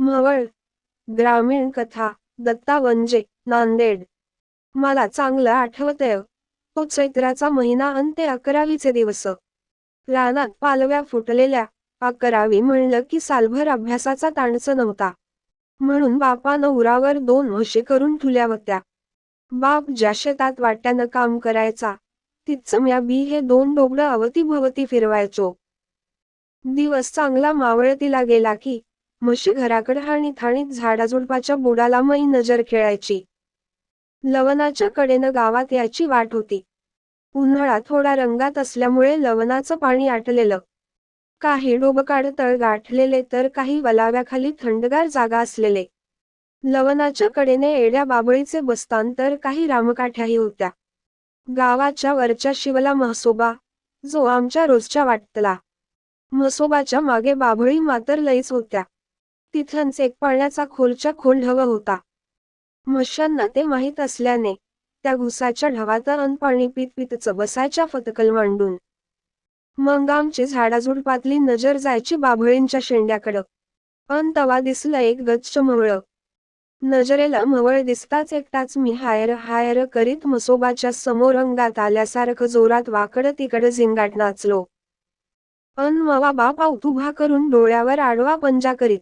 मवळ ग्रामीण कथा दत्ता वंजे नांदेड. मला चांगलं आठवतंय. तो चैत्राचा महिना अन ते अकरावीचे दिवस. रानात पालव्या फुटलेल्या अकरावी म्हणलं की सालभर अभ्यासाचा ताणच नव्हता. म्हणून बापानं उरावर दोन म्हशी करून ठुल्या होत्या. बाप ज्या शेतात वाट्यानं काम करायचा तिथच म्या बी हे दोन डोबडं अवतीभवती फिरवायचो. दिवस चांगला मावळतीला गेला की म्हशी घराकडे आणि थाणीत झाडाझुडपाच्या बुडाला मई नजर खेळायची. लवणाच्या कडेनं गावात याची वाट होती. उन्हाळा थोडा रंगात असल्यामुळे लवणाचं पाणी आटलेलं. काही डोबकाड तळ गाठलेले तर काही वलाव्याखाली थंडगार जागा असलेले. लवणाच्या कडेने एड्या बाबळीचे बस्तान तर काही रामकाठ्याही होत्या. गावाच्या वरच्या शिवला महसोबा जो आमच्या रोजच्या वाटतला. म्हसोबाच्या मागे बाभळी मातर लईच होत्या. तिथंच एक पाण्याचा खोलच्या खोल ढव होता. मशांना ते माहीत असल्याने त्या घुसाच्या ढवात अन पाणी पित पितच बसायच्या फतकल मांडून. मग आमची झाडाझुडपातली नजर जायची बाभळींच्या शेंड्याकडं. अन तवा दिसलं एक गच्च मवळ नजरेला मवळ दिसताच एकटाच मी हायर हायर करीत मसोबाच्या समोर अंगात आल्यासारखं जोरात वाकडं तिकडं झिंगाट नाचलो. अन मवा बाप उभा करून डोळ्यावर आडवा पंजा करीत.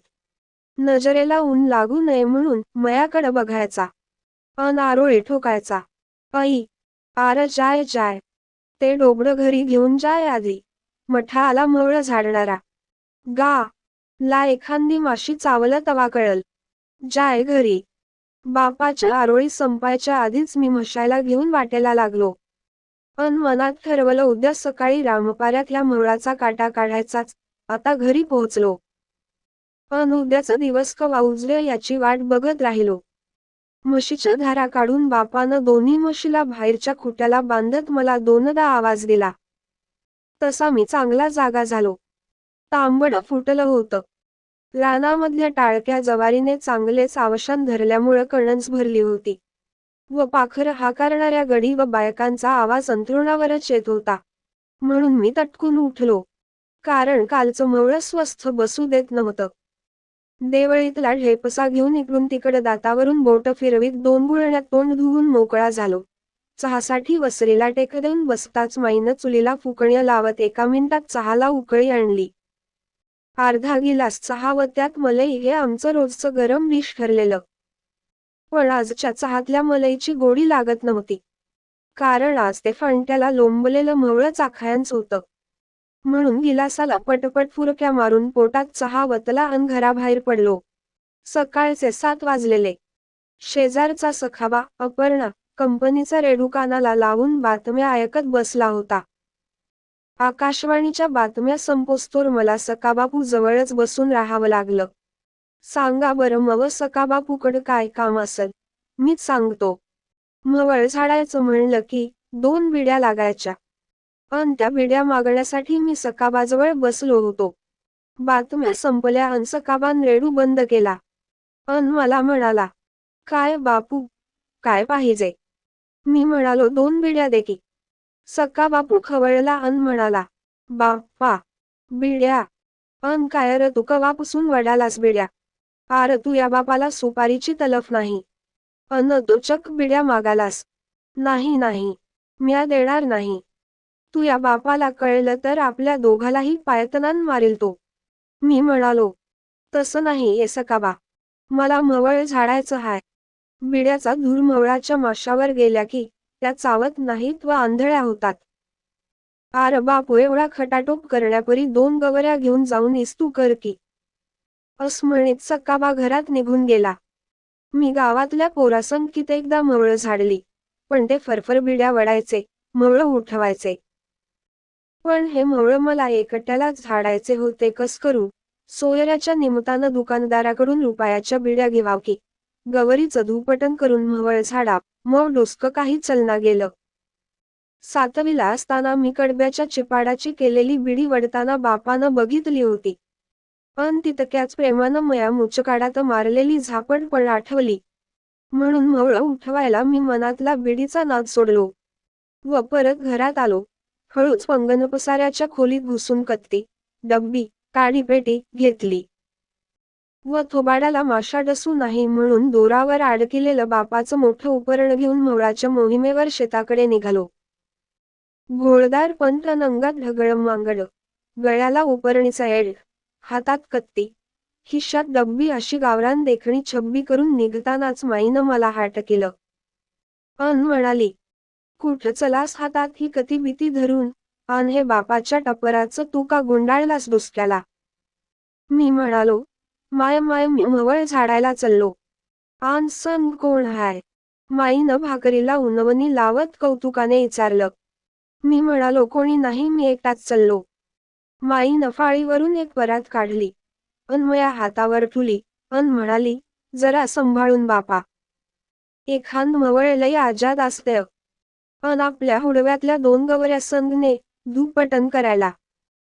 नजरेला ऊन लागू नये म्हणून मयाकडं बघायचा. अन आरोळी ठोकायचा. आई आर जाय जाय. ते डोबडं घरी घेऊन जाय आधी. मठा आला मवळ झाडणारा. गा ला एखांदी माशी चावलं तवा कळल. जाय घरी. बापाच्या आरोळी संपायच्या आधीच मी म्हशायला घेऊन वाटेला लागलो. पण मनात ठरवलं उद्या सकाळी रामपाऱ्यातल्या मुळाचा काटा काढायचाच. आता घरी पोहोचलो. पण उद्याचा दिवस कवा उजळे याची वाट बघत राहिलो. म्हशीच्या धारा काढून बापानं दोन्ही म्हशीला बाहेरच्या खुट्याला बांधत मला दोनदा आवाज दिला. तसा मी चांगला जागा झालो. तांबड फुटलं होतं. रानामधल्या टाळक्या जवारीने चांगलेच आवशान धरल्यामुळं कणंच भरली होती. व पाखर हाकारणाऱ्या गडी व बायकांचा आवाज अंतरुणावरच येत होता. म्हणून मी तटकून उठलो. कारण कालचं मवळ स्वस्थ बसू देत नव्हतं. देवळीतला ढेपसा घेऊन इकडून तिकडं दातावरून बोट फिरवीत दोन गुळण्यात तोंड धुवून मोकळा झालो. चहासाठी वसरीला टेक देऊन बसताच माईनं चुलीला फुकण्या लावत एका मिनिटात चहाला उकळी आणली. अर्धा गिलास चहा व त्यात मलई हे आमचं रोजचं गरम डिश ठरलेलं. पण आजच्या चहातल्या मलईची गोडी लागत नव्हती. कारण आज ते फणट्याला लोंबलेलं मवळं चाखायांच होतं. म्हणून गिलासाला पटपट फुरक्या मारून पोटात चहा वतला अन घराबाहेर पडलो. सकाळचे सात वाजलेले. शेजारचा सखाबा अपर्णा कंपनीचा रेडुकानाला लावून बातम्या ऐकत बसला होता. आकाशवाणीच्या बातम्या संपोस्तोर मला सकाबापू जवळच बसून राहावं लागलं. सांगा बरं मव सकाबापूकडं काय काम असल? मीच सांगतो. मवळ झाडायचं म्हणलं की दोन बिड्या लागायच्या. पण त्या बिड्या मागण्यासाठी मी सकाबाजवळ बसलो होतो. बातम्या संपल्या अन सकाबान रेडू बंद केला. अन मला म्हणाला काय बापू काय पाहिजे? मी म्हणालो दोन बिड्या देखी सका सक्का बापू खवळला अन म्हणाला बाप्पा बिड्या अन काय र तू कवापासून वडालास बिड्या? आर तू या बापाला सुपारीची तलफ नाही. अन तो चक बिड्या मागालास. नाही नाही म्या देणार नाही. तू या बापाला कळलं तर आपल्या दोघालाही पायतनान मारेल तो. मी म्हणालो तसं नाही ये सकाबा मला मवळ झाडायचं हाय. बिड्याचा धूर मवळाच्या माशावर गेल्या की त्या चावत नाहीत व आंधळ्या होतात. आर बापू एवढा खटाटोप करण्यापरी दोन गवऱ्या घेऊन जाऊन इस्तू कर की. अस्मणीत सकाबा घरात निघून गेला. मी गावातल्या पोरासंग कित्येकदा मवळ झाडली पण ते फरफर बिड्या वडायचे मवळ उठवायचे. पण हे मवळ मला एकट्याला झाडायचे होते कस करू? सोयऱ्याच्या निमित्तानं दुकानदाराकडून रुपयाच्या बिड्या घेवाव की? गवरीचं धुपटन करून मवळ झाडा मग डोसकं काही चलना गेलं. सातवीला असताना मी कडब्याच्या चिपाडाची केलेली बिडी वडताना बापानं बघितली होती. पण तितक्याच प्रेमानं मया मुचकाडात मारलेली झापड पण आठवली म्हणून मवळ उठवायला मी मनातला बिडीचा नाद सोडलो. व परत घरात आलो. हळूच पंगनपसाऱ्याच्या खोलीत घुसून कत्ती डब्बी काडीपेटी घेतली. व थोबाडाला माशा डसू नाही म्हणून दोरावर अडकिलेलं बापाचं मोठं उपरण घेऊन मवळाच्या मोहिमेवर शेताकडे निघालो. घोळदार पंत नंगात ढगळ मांगड गळ्याला उपरणीचा एड हातात कत्ती. खिशात डब्बी अशी गावरान देखणी छब्बी करून निघतानाच माईनं मला हाट केलं अन म्हणाली कुठं चलास हातात ही कती भीती धरून अन हे बापाच्या टपराचं तू का गुंडाळलास डुसक्याला? मी म्हणालो माय माय मी मवळ झाडायला चाललो. आन सन कोण हाय? माईनं भाकरीला उनवणी लावत कौतुकाने विचारलं. मी म्हणालो कोणी नाही मी एकटाच चाललो. माई फाळीवरून एक परात काढली. अन मया हातावर ठुली. अन म्हणाली जरा सांभाळून बापा. एखांद मवळ लय आजाद असते अन आपल्या हुडव्यातल्या दोन गवऱ्या संघने दुपटन करायला.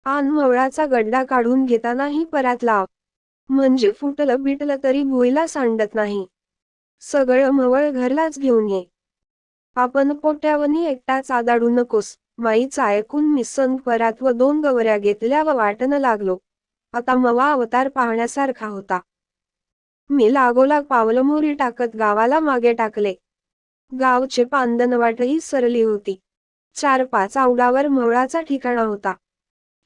आन मवळाचा गड्डा काढून घेतानाही परात लाव. म्हणजे फुटलं बिटलं तरी भुईला सांडत नाही. सगळं मवळ घरलाच घेऊन ये. आपण पोट्यावनी एकटाच आदाडू नकोस. माईच ऐकून मिसन परात व दोन गवऱ्या घेतल्या व वाटणं लागलो. आता मवा अवतार पाहण्यासारखा होता. मी लागोलाग पावलं मोरी टाकत गावाला मागे टाकले. गावचे पांदनवाटही सरली होती. चार पाच आवडावर मवळाचा ठिकाणा होता.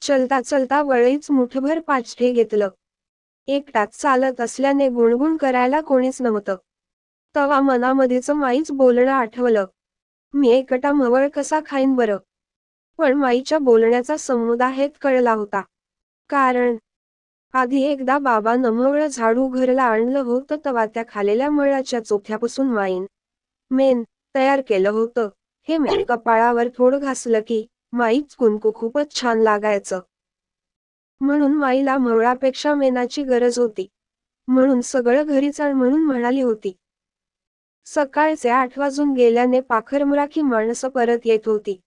चलता चलता वळीच मुठभर पाचठे घेतलं. एकटाच चालत असल्याने गुणगुण करायला कोणीच नव्हतं. तवा मनामध्येच माईच बोलणं आठवलं. मी एकटा मवळ कसा खाईन बरं? पण माईच्या बोलण्याचा समुदाय कळला होता. कारण आधी एकदा बाबा नमवळ झाडू घरला आणलं होतं तवा त्या खालेल्या मळाच्या चोथ्यापासून माईन. मेन तयार केलं होतं. हे मी कपाळावर थोडं घासलं की माईच कुंकू खूपच छान लागायचं. म्हणून माईला मवळापेक्षा मेनाची गरज होती. म्हणून सगळं घरी चाल म्हणून म्हणाली होती. सकाळचे आठ वाजून गेल्याने पाखरमुराखी माणसं परत येत होती.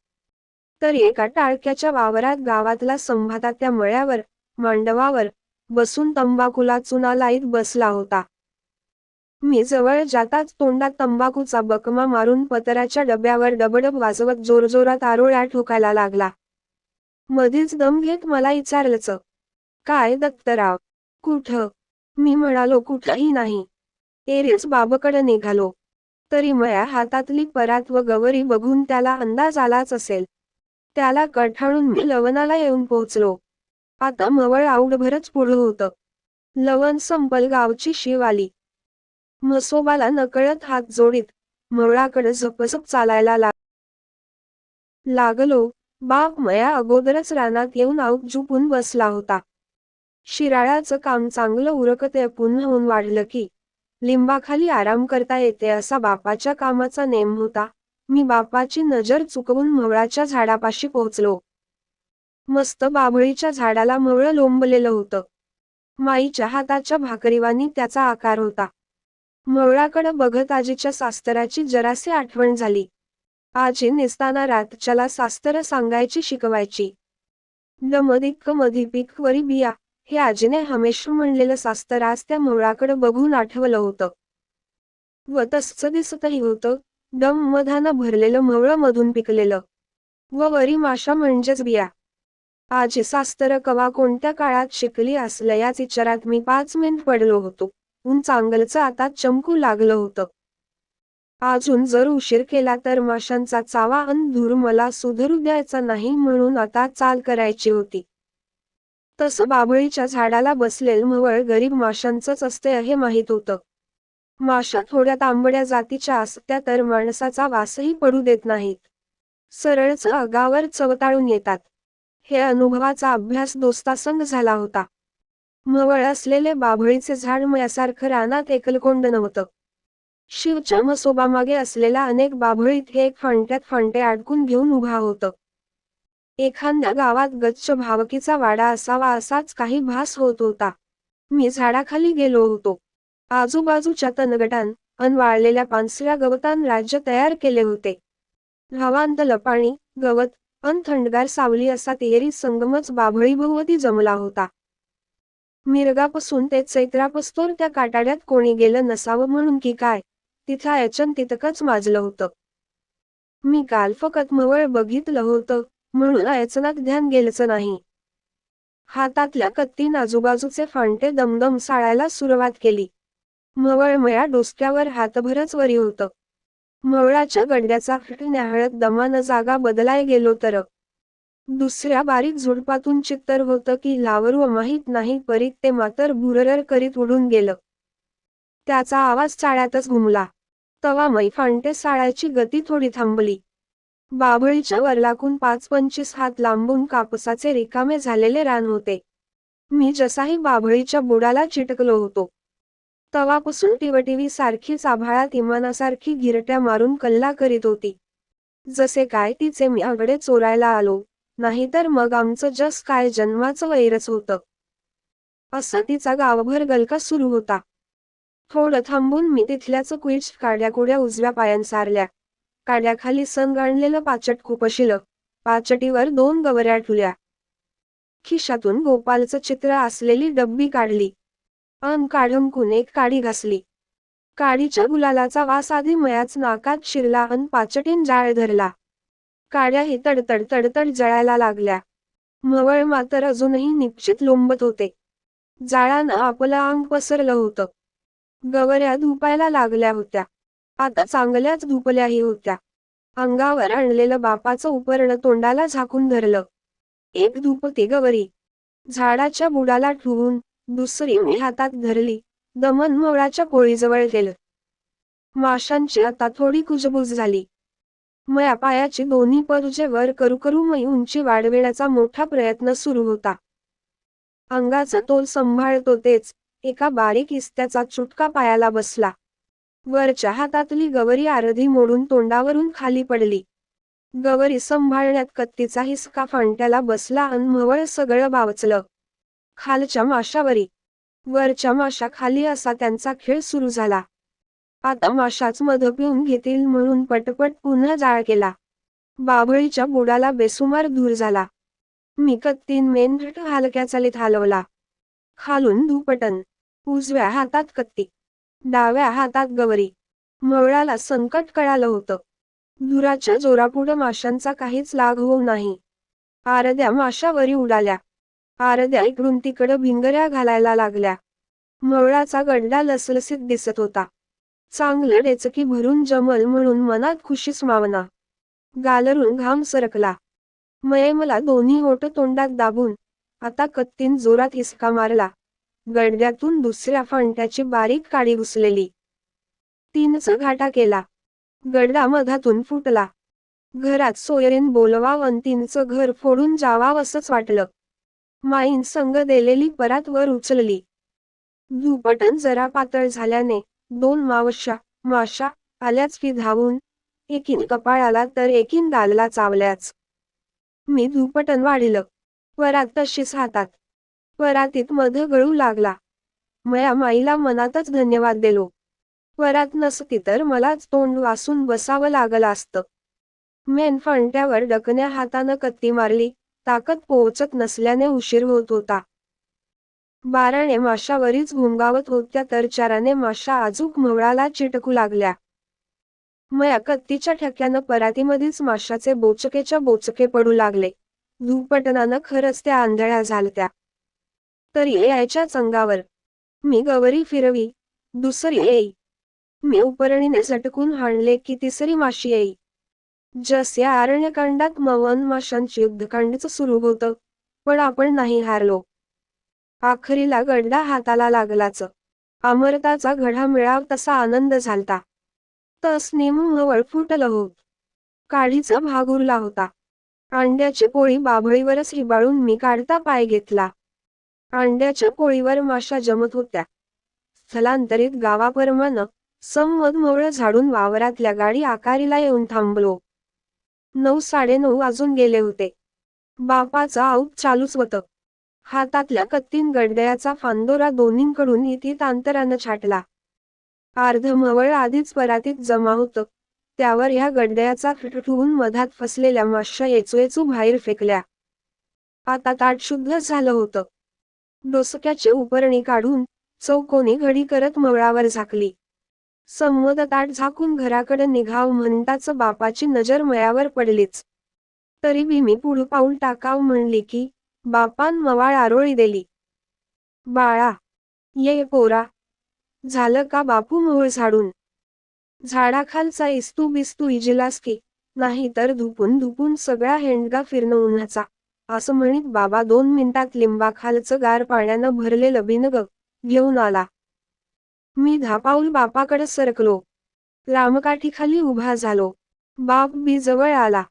तर एका टाळक्याच्या वावरात गावातला संभाता त्या मळ्यावर मांडवावर बसून तंबाखूला चुना लाईत बसला होता. मी जवळ जाताच तोंडात तंबाखूचा बकमा मारून पत्राच्या डब्यावर डबडब वाजवत जोरजोरात आरोळ्या ठोकायला लागला. मधीच दम घेत मला विचारलंच काय दत्तराव? कुठं? मी म्हणालो कुठंही नाही. एरीच बाबाकडे निघालो. तरी मया हातातली परात व गवरी बघून त्याला अंदाज आलाच असेल. त्याला कठाळून मी लवणाला येऊन पोहोचलो. आता मवळ आवडभरच पुढं होतं. लवण संपल गावची शिव आली. म्हसोबाला नकळत हात जोडीत मवळाकडे झपझप चालायला लाग लागलो. बाप मया अगोदरच रानात येऊन आऊक झुपून बसला होता. शिराळ्याचं काम चांगलं उरकते पुन्हा होऊन वाढलं की लिंबाखाली आराम करता येते असा बापाच्या कामाचा नेम होता. मी बापाची नजर चुकवून मवळाच्या झाडापाशी पोहोचलो. मस्त बाभळीच्या झाडाला मवळ लोंबलेलं होतं. माईच्या हाताच्या भाकरीवानी त्याचा आकार होता. मवळाकडं बघत आजीच्या सास्तराची जरासे आठवण झाली. आजी नेसताना रातच्याला सास्तर सांगायची शिकवायची. दमदिक्क मधिपिक वरी बिया हे आजीने हमेश म्हणलेलं सास्तर आज त्या मवळाकडे बघून आठवलं होतं. व तसच दिसतही होतं दम मधानं भरलेलं मवळ मधून पिकलेलं. व वरी माशा म्हणजेच बिया. आजी सास्तर कवा कोणत्या काळात शिकली असलं याच विचारात मी पाच मिनिट पडलो होतो. ऊन चांगलचं आता चमकू लागलं होतं. अजून जर उशीर केला तर माशांचा चावा अन धूर मला सुधरू द्यायचा नाही म्हणून आता चाल करायची होती. तसं बाभळीच्या झाडाला बसलेल मवळ गरीब माशांचंच असते हे माहीत होतं. माशा थोड्या तांबड्या जातीच्या असत्या तर माणसाचा वासही पडू देत नाहीत. सरळच अगावर चवताळून येतात. हे अनुभवाचा अभ्यास दोस्तासंग झाला होता. मवळ असलेले बाभळीचे झाड मयासारखं रानात एकलकोंड नव्हतं. शिवच्या मसोबामागे असलेला अनेक बाभळीत हे एक फणट्यात फणटे अडकून घेऊन उभा होतं. एखाद्या गावात गच्च भावकीचा वाडा असावा असाच काही भास होत होता. मी झाडाखाली गेलो होतो. आजूबाजूच्या तनगटान अन वाळलेल्या पानसऱ्या गवतान राज्य तयार केले होते. भावांत लपाणी गवत अन थंडगार सावली असा तेरी संगमच बाभळी भोवती जमला होता. मिरगापासून ते चैत्रापासून त्या काटाड्यात कोणी गेलं नसावं म्हणून की काय? तिथं आयचन तितकंच माजलं होतं. मी काल फकत मवळ बघितलं होतं म्हणून अयचनात ध्यान गेलचं नाही. हातातल्या कत्तीन आजूबाजूचे फांटे दमदम साळायला सुरुवात केली. मवळ मया डोसक्यावर हातभरच वरी होतं. मवळाच्या गड्याचा फट न्याहळत दमानं जागा बदलाय गेलो तर. दुसऱ्या बारीक झुडपातून चित्तर होतं की लावरू माहीत नाही परीत ते मातर भुररर करीत उडून गेलं. त्याचा आवाज चाळ्यातच घुमला. तवा मैफांटे फांटे गती थोडी थांबली. बाभळीच्या वरलाकून पाच पंचवीस हात लांबून कापसाचे रिकामे झालेले रान होते. मी जसाही बाभळीच्या बुडाला चिटकलो होतो. तवापासून टिवटिवी सारखीच आभाळात इमानासारखी गिरट्या मारून कल्ला करीत होती. जसे काय तिचे मी आगडे चोरायला आलो नाहीतर मग आमचं जस काय जन्माचं वैरच होतं. असा तिचा गावभर गलका सुरू होता. थोडं थांबून मी तिथल्याच क्विज काड्या कुड्या उजव्या पायान सारल्या. काड्याखाली सन गाणलेलं पाचट खुपशिलं पाचटीवर दोन गवऱ्या ठुल्या. खिशातून गोपालचं चित्र असलेली डब्बी काढली. अन काढमकून एक काडी घासली. काडीच्या गुलालाचा वास आधी मयाच नाकात शिरला अन पाचटीन जाळ धरला. काड्याही तडतड तडतड जळायला लागल्या. मवळ मात्र अजूनही निश्चित लोंबत होते. जाळानं आपलं अंग पसरलं होतं. गवऱ्या धुपायला लागल्या होत्या. आता चांगल्याच धुपल्याही होत्या. अंगावर आणलेलं बापाचं उपरण तोंडाला झाकून धरलं. एक धुपते गवरी. झाडाच्या बुडाला ठुवून दुसरी मी हातात धरली. दमन मवळाच्या कोळीजवळ गेलं. माशांची आता थोडी कुजबूज झाली. मया पायाची दोन्ही परुजे वर करू करू मै उंची वाढविण्याचा मोठा प्रयत्न सुरू होता. अंगाचा तोल सांभाळतो तेच एका बारीक इस्त्याचा चुटका पायाला बसला. वरच्या हातातली गवरी आरधी मोडून तोंडावरून खाली पडली. गवरी सांभाळण्यात कत्तीचा हिसका फांट्याला बसला अन मवळ सगळं बावचलं. खालच्या माशावरी. वरच्या माशा खाली असा त्यांचा खेळ सुरू झाला. आता माशाच मध पिऊन घेतील म्हणून पटपट पुन्हा जाळ केला. बाभळीच्या बुडाला बेसुमार धूर झाला. मी कत्तीन मेनघट हलक्या चालीत हलवला. खालून धुपटन उजव्या हातात कत्ती डाव्या हातात गवरी. मवळाला संकट कळालं होतं. धुराच्या जोरापुढं माशांचा काहीच लाग होऊ नाही. आरद्या माशावरी उडाल्या. आरद्या इकडून तिकडं भिंगऱ्या घालायला लागल्या. मवळाचा गड्डा लसलसीत दिसत होता. चांगलं डेचकी भरून जमल म्हणून मनात खुशीच मावना. गालरून घाम सरकला. मये मला दोन्ही ओट तोंडात दाबून आता कत्तीन जोरात हिसका मारला. गडद्यातून दुसऱ्या फंट्याची बारीक काडी घुसलेली. तीनच घाटा केला. गडदा मधातून फुटला. घरात सोयरीन बोलवावं तीनचं घर फोडून जावाव असंच वाटलं. माईन संग दिलेली परात वर उचलली. दुपटन जरा पातळ झाल्याने दोन मावशा माशा आल्याच की धावून. एकीन कपाळाला तर एकीन गालला चावल्याच. मी धुपटन वाढिलं. वरात तशीच हातात. वरातीत मध गळू लागला. मया माईला मनातच धन्यवाद दिलो. वरात नसती तर मलाच तोंड वासून बसावं लागलं असतं. मेन फंट्यावर डकण्या हातानं कत्ती मारली. ताकद पोहोचत नसल्याने उशीर होत होता. बाराने माशावरीच घुमगावत होत्या तर चाराने माशा आजूक मवळाला चिटकू लागल्या. मया कत्तीच्या ठक्यानं परातीमध्येच माशाचे बोचकेच्या बोचके पडू लागले. धूपटनानं खरंच त्या आंधळ्या झालत्या. तरी यायच्याच अंगावर मी गवरी फिरवी दुसरी येई. मी उपरणीने झटकून हाणले की तिसरी माशी येई. जस या मवन माशांची युद्धकांडच सुरू होतं पण आपण नाही हारलो. आखरीला गंडा हाताला लागलाच. अमरताचा घडा मिळाव तसा आनंद झालता. तस नेमूळ फुटलं होत काढीचा भाग उरला होता. अंड्याची पोळी बाभळीवरच हिबाळून मी काढता पाय घेतला. अंड्याच्या पोळीवर माशा जमत होत्या. स्थलांतरित गावाप्रमाणे संमत मोळ झाडून वावरातल्या गाडी आकारीला येऊन थांबलो. नऊ साडेनऊ वाजून गेले होते. बापाचा आऊत चालूच होतं. हातातल्या कत्तीन गडदयाचा फांदोरा दोन्हींकडून इथित अंतरानं छाटला. अर्धमवळ आधीच परातीत जमा होतं. त्यावर ह्या गडदयाचा फिटठून मधात फसलेल्या माश्या येचू बाहेर फेकल्या. आता ताट शुद्ध झालं होतं. डोसक्याचे उपरणी काढून चौकोनी घडी करत मवळावर झाकली. संवद ताट झाकून घराकडे निघाव म्हणताच बापाची नजर मयावर पडलीच. तरी बी मी पुढं पाऊल टाकाव म्हणली की बापान मवाळ आरोळी दिली. बाळा ये पोरा. झालं का बापू मोहळ झाडून? झाडाखालचा इस्तू बिस्तू इजिलास की नाही तर धुपून धुपून सगळा हेंडगा फिरणं उन्हाचा. असं म्हणित बाबा दोन मिनिटात लिंबाखालचं गार पाण्यानं भरलेलं बिनग घेऊन आला. मी धापाऊल बापाकडे सरकलो. रामकाठीखाली उभा झालो. बाप बी जवळ आला.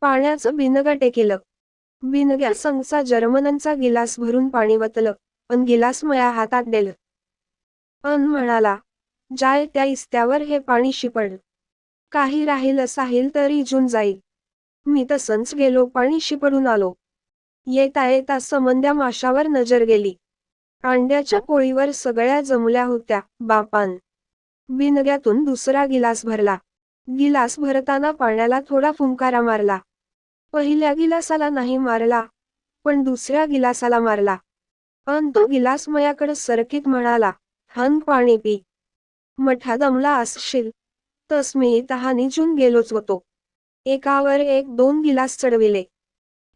पाण्याचं बिनग टेकेलं विनग्या संगचा जर्मनांचा गिलास भरून पाणी वतलं. पण गिलास मया हातात दिलं. अन म्हणाला जाय त्या इस्त्यावर हे पाणी शिपडलं काही राहील साहिल तरी जून जाईल. मी तसंच गेलो पाणी शिपडून आलो. येता येता समंद्या माशावर नजर गेली. अंड्याच्या पोळीवर सगळ्या जमल्या होत्या बापान. विनग्यातून दुसरा गिलास भरला. गिलास भरताना पाण्याला थोडा फुंकारा मारला. पहिल्या गिलासाला नाही मारला पण दुसऱ्या गिलासाला मारला. अन तो गिलास मयाकडे सरकीत म्हणाला हन पाणी पी. मठा दमला असशील तस मी तहानी गेलोच होतो. एकावर एक दोन गिलास चढविले.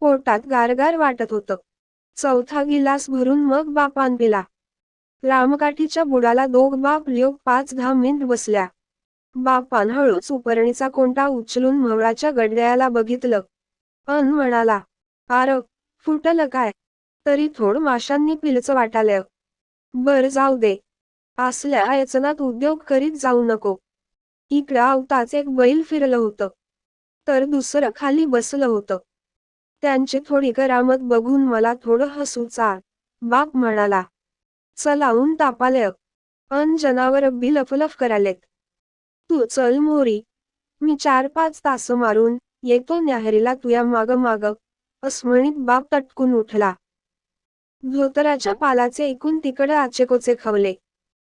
पोटात गारगार वाटत होतं. चौथा गिलास भरून मग बापान पिला. रामकाठीच्या बुडाला दोघ बाप लिओ पाच दहा मिनिट बसल्या. बापान हळूच उपरणीचा कोंटा उचलून म्हवळाच्या गडद्याला बघितलं. अन म्हणाला आर फुटलं काय? तरी थोड माशांनी पिलचं वाटालं बर जाऊ दे. असल्या अयचनात उद्योग करीत जाऊ नको. इकडं आवताच एक बैल फिरलं होतं. तर दुसरं खाली बसलं होतं. त्यांची थोडी करामत बघून मला थोडं हसूचा बाप म्हणाला. चलावून तापाले अन जनावर बी लफलफ करालेत. तू चल मोरी. मी चार पाच तास मारून येतो न्याहरीला तुया माग माग. अस्मणीत बाप तटकून उठला. धोतराच्या पालाचे एकूण तिकडे आचेकोचे खवले.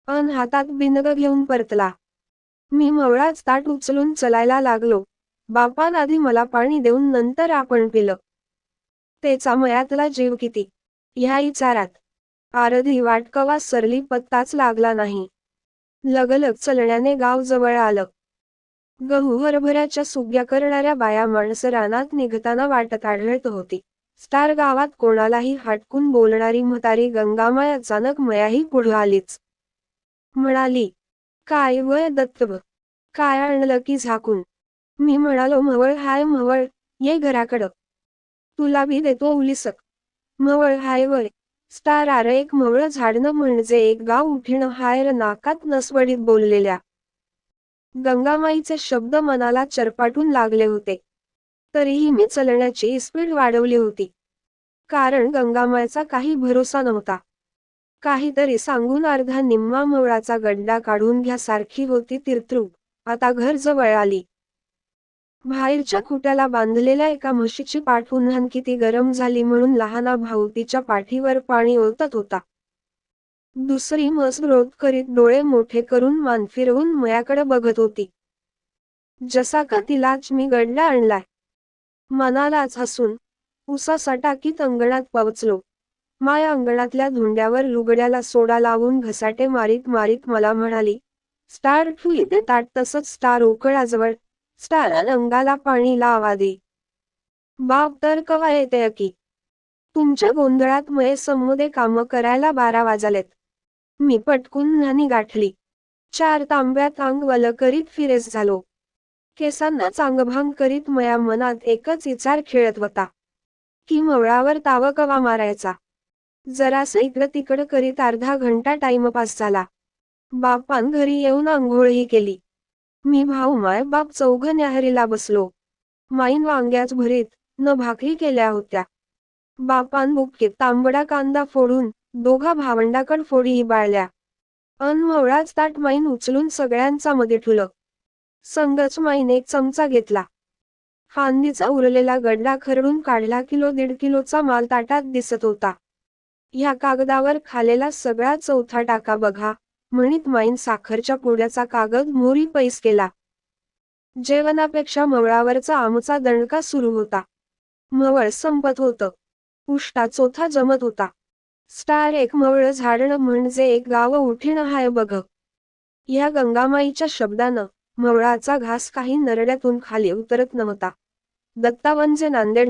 अन हातात बिनग घेऊन परतला. मी मवळाच ताट उचलून चलायला लागलो. बापान आधी मला पाणी देऊन नंतर आपण पिलं. तेचा मयातला जीव किती? ह्या इचारात. आरधी वाटकवा सरली पत्ताच लागला नाही. लगलग चलण्याने गाव जवळ आलं. गहू हरभऱ्याच्या सुग्या करणाऱ्या बाया माणसं रानात निघताना वाटत आढळत होती. स्टार गावात कोणालाही हटकून बोलणारी म्हातारी गंगामाय अचानक मयाही पुढे आलीच. म्हणाली काय वय दत्तभ? काय आणलं की झाकून? मी म्हणालो मवळ हाय मवळ ये घराकडं. तुला बी देतो उलिसक. मवळ हाय वय. स्टार आर एक मवळ झाडणं म्हणजे एक गाव उठीणं हायर नाकात नसवडीत बोललेल्या. गंगामाईचे शब्द मनाला चरपाटून लागले होते. तरीही मी चलण्याची स्पीड वाढवली होती. कारण गंगामाईचा काही भरोसा नव्हता. काहीतरी सांगून अर्धा निम्मा मवळाचा गड्डा काढून घ्या सारखी होती तीर्थरूप आता घर जवळ आली. बाहेरच्या खुट्याला बांधलेल्या एका म्हशीची पाठ पुन्हा किती गरम झाली म्हणून लहाना भाऊ तिच्या पाठीवर पाणी ओतत होता. दुसरी मस विरोध करीत डोळे मोठे करून मान फिरवून मयाकडे बघत होती. जसा का तिलाच मी गडला आणलाय. मनालाच हसून उसा सटाकीत अंगणात पावचलो. माया अंगणातल्या धुंड्यावर लुगड्याला सोडा लावून घसाटे मारीत मारीत मला म्हणाली स्टार ठू इथे ताट तसंच स्टार ओकळाजवळ स्टार अंगाला पाणी लावा दे. बाप तर कवा येते की तुमच्या गोंधळात मये समोदे कामं करायला बारा वाजलेत. मी पटकून नाणी गाठली. चार तांब्यात अंग वल करीत फिरेस झालो. केसांना चांगभांग करीत मया मनात एकच विचार खेळत होता. की मवळावर ताव कवा मारायचा. जरास इकडं तिकडं करीत अर्धा घंटा टाइमपास झाला. बापान घरी येऊन आंघोळही केली. मी भाऊ माय बाप चौघ न्याहरीला बसलो. माईन वांग्याच भरीत न भाकरी केल्या होत्या. बापान बुक्कीत तांबडा कांदा फोडून दोघा भावंडाकड फोडीही बाळल्या. अन मवळाच ताट माईन उचलून सगळ्यांचा मध्ये ठुलं. संगच माईने एक चमचा घेतला. फांदीचा उरलेला गड्डा खरडून काढला किलो दीड किलोचा माल ताटात दिसत होता. ह्या कागदावर खालेला सगळा चौथा टाका बघा म्हणित माईन साखरच्या पुड्याचा कागद मोरी पैस केला. जेवणापेक्षा मवळावरचा आमचा दणका सुरू होता. मवळ संपत होतं. उष्टा चोथा जमत होता. स्टार एक मवळ झाडणं म्हणजे एक गाव उठीणं हाय बघ. ह्या गंगामाईच्या शब्दानं मवळाचा घास काही नरड्यातून खाली उतरत नव्हता. दत्तावंजे नांदेड